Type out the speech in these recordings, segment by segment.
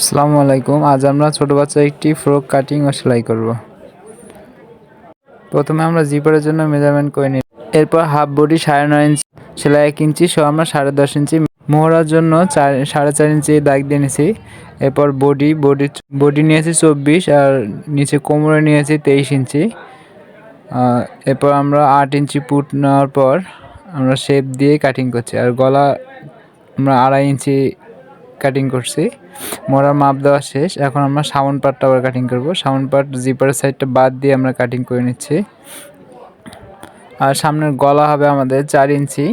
আসসালামু আলাইকুম। আজ আমরা ছোট বাচ্চা একটি ফ্রক কাটিং ও সেলাই করব। প্রথমে আমরা জিপারের জন্য মেজারমেন্ট করে নিই। এরপর হাফ বডি সাড়ে নয় ইঞ্চি সেলাই এক ইঞ্চি সহ আমরা সাড়ে দশ ইঞ্চি মোহরার জন্য চার, সাড়ে চার ইঞ্চি দাগ দিয়ে নিয়েছি এরপর বডি বডি বডি নিয়েছি চব্বিশ আর নিচে কোমরে নিয়েছি তেইশ ইঞ্চি। এরপর আমরা আট ইঞ্চি পুট নেওয়ার পর আমরা শেপ দিয়ে কাটিং করছি। আর গলা আমরা আড়াই ইঞ্চি কাটিং করছি। মোড়ার মাপ দেওয়া শেষ। এখন আমরা সাউন্ড পার্টটা আবার কাটিং করব। সাউন্ড পার্ট জিপারের সাইডটা বাদ দিয়ে আমরা কাটিং করে নিচ্ছি। আর সামনের গলা হবে আমাদের চার ইঞ্চি।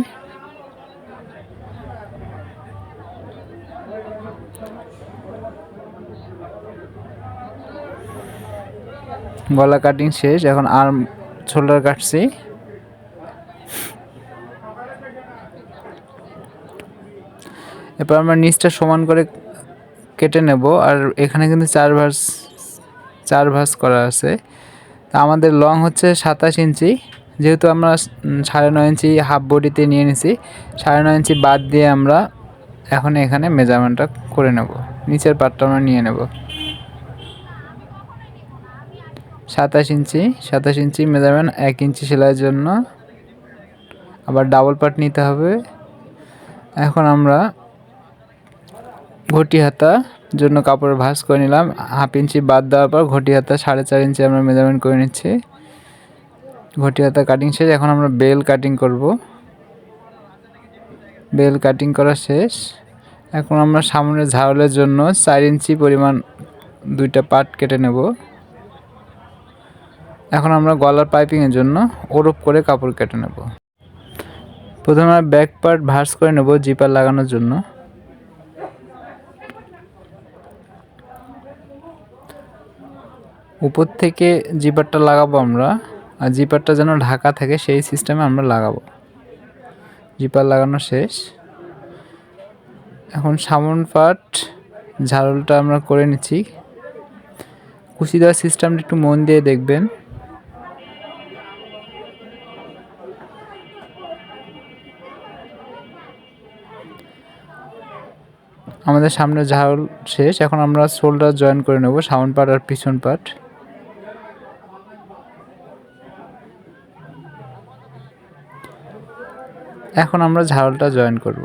গলা কাটিং শেষ। এখন আর্ম শোল্ডার কাটছি। এরপর আমরা নিচটা সমান করে কেটে নেব। আর এখানে কিন্তু চার ভাস চার ভাস করা আছে। তা আমাদের লং হচ্ছে সাতাশ ইঞ্চি। যেহেতু আমরা সাড়ে নয় ইঞ্চি হাফ বডিতে নিয়ে নিছি, সাড়ে নয় ইঞ্চি বাদ দিয়ে আমরা এখন এখানে মেজারমেন্টটা করে নেব। নিচের পাটটা আমরা নিয়ে নেব। সাতাশ ইঞ্চি সাতাশ ইঞ্চি মেজারমেন্ট এক ইঞ্চি সেলাইয়ের জন্য। আবার ডাবল পার্ট নিতে হবে। এখন আমরা ঘটি হাতা জন্য কাপড় ভাঁজ করে নিলাম। হাফ ইঞ্চি বাদ দেওয়ার পর ঘটি হাতা সাড়ে চার ইঞ্চি আমরা মেজারমেন্ট করে নিচ্ছি। ঘটি হাতা কাটিং শেষ, এখন আমরা বেল কাটিং করব। বেল কাটিং করা শেষ। এখন আমরা সামনে ঝাউলের জন্য চার ইঞ্চি পরিমাণ দুইটা পার্ট কেটে নেব। এখন আমরা গলার পাইপিংয়ের জন্য ওরপ করে কাপড় কেটে নেব। প্রথমে ব্যাক পার্ট ভার্স করে নেব জিপার লাগানোর জন্য। উপর থেকে জিপারটা লাগাবো আমরা, আর জিপারটা যেন ঢাকা থাকে সেই সিস্টেমে আমরা লাগাবো। জিপার লাগানো শেষ। এখন সামন পাট, ঝাড়লটা আমরা করে নিচ্ছি। কুচি দেওয়ার সিস্টেমটা একটু মন দিয়ে দেখবেন। আমাদের সামনে ঝাড়ল শেষ। এখন আমরা শোল্ডার জয়েন করে নেব, সামন পাট আর পিছন পাট। এখন আমরা ঝাড়লটা জয়েন করব।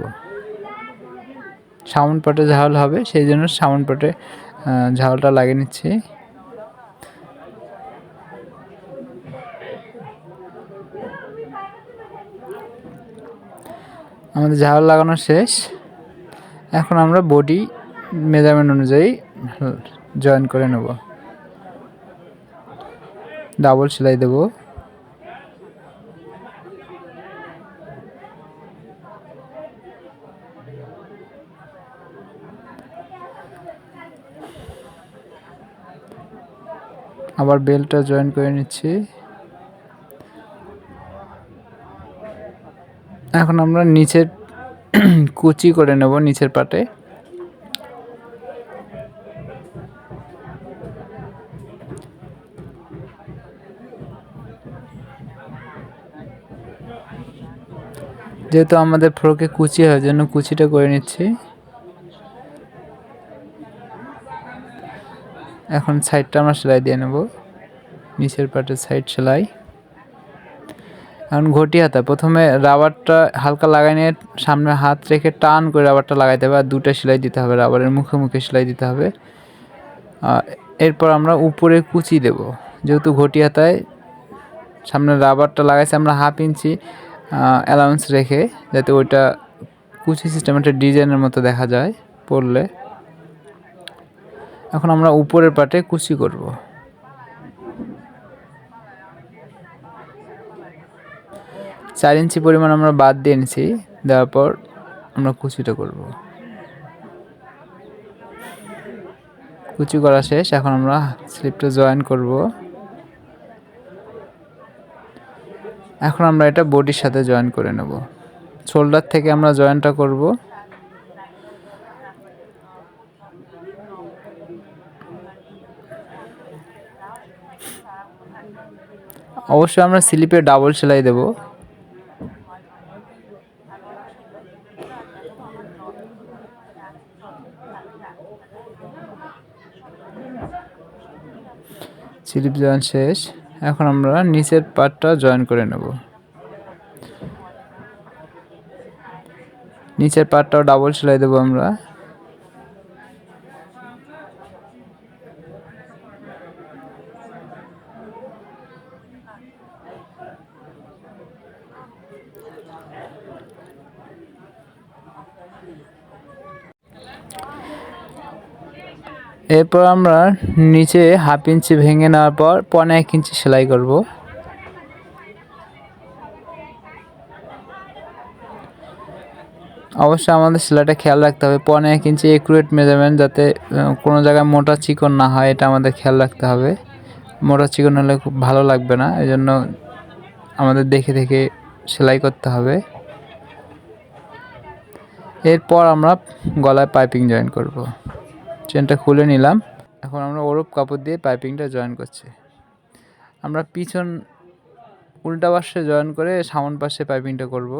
সাউন্ড পাটে ঝাল হবে, সেই জন্য সাউন্ড পাটে ঝালটা লাগিয়ে নিচ্ছি। আমাদের ঝাল লাগানো শেষ। এখন আমরা বডি মেজারমেন্ট অনুযায়ী জয়েন করে নেব। ডাবল সেলাই দেবো। আবার বেলটা জয়েন করে নিচ্ছি। এখন আমরা নিচের কুচি করে নেব নিচের পাটে। যেহেতু আমাদের ফ্রকে কুচি হয়, জন্য কুচিটা করে নিচ্ছি। এখন সাইডটা আমরা সেলাই দিয়ে নেব। নিচের পাটের সাইড সেলাই। এখন ঘটি হাতা, প্রথমে রাবারটা হালকা লাগাই নিয়ে সামনে হাত রেখে টান করে রাবারটা লাগাইতে হবে, আর দুটা সেলাই দিতে হবে, রাবারের মুখে মুখে সেলাই দিতে হবে। এরপর আমরা উপরে কুচি দেব। যেহেতু ঘটি হাতায় সামনে রাবারটা লাগাইছে, আমরা হাফ ইঞ্চি অ্যালাউন্স রেখে যাতে ওইটা কুচি সিস্টেম একটা ডিজাইনের মতো দেখা যায় পড়লে এখন আমরা উপরের পাটে কুচি করব। চার ইঞ্চি পরিমাণ আমরা বাদ দিয়ে নিছি দেওয়ার পর আমরা কুচিটা করব। কুচি করা শেষ, এখন আমরা স্লিপটা জয়েন করব। এখন আমরা এটা বডির সাথে জয়েন করে নেব। শোল্ডার থেকে আমরা জয়েনটা করব। অবশ্যই আমরা স্লিপে ডাবল সেলাই দেব। স্লিপ জয়েন শেষ। এখন আমরা নিচের পার্টটা জয়েন করে নেব। নিচের পার্টটাও ডাবল সেলাই দেবো আমরা। এরপর আমরা নিচে হাফ ইঞ্চি ভেঙে নেওয়ার পর পনে এক ইঞ্চি সেলাই করব। অবশ্যই আমাদের সেলাইটা খেয়াল রাখতে হবে। পনে এক ইঞ্চি একুরেট মেজারমেন্ট যাতে কোনো জায়গায় মোটা চিকন না হয়, এটা আমাদের খেয়াল রাখতে হবে। মোটা চিকন হলে খুব ভালো লাগবে না এই জন্য আমাদের দেখে দেখে সেলাই করতে হবে। এরপর আমরা গলায় পাইপিং জয়েন করব। চেনটা খুলে নিলাম। এখন আমরা ওরপ কাপড় দিয়ে পাইপিংটা জয়েন করছি। আমরা পিছন উল্টা পাশে জয়েন করে সামন পাশে পাইপিংটা করব।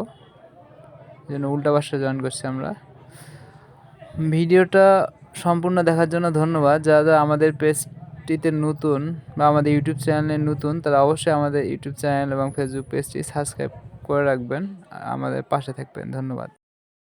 জন্য উল্টা পাশে জয়েন করছি আমরা। ভিডিওটা সম্পূর্ণ দেখার জন্য ধন্যবাদ। যারা যারা আমাদের পেজটিতে নতুন বা আমাদের ইউটিউব চ্যানেলে নতুন, তারা অবশ্যই আমাদের ইউটিউব চ্যানেল এবং ফেসবুক পেজটি সাবস্ক্রাইব করে রাখবেন। আমাদের পাশে থাকবেন। ধন্যবাদ।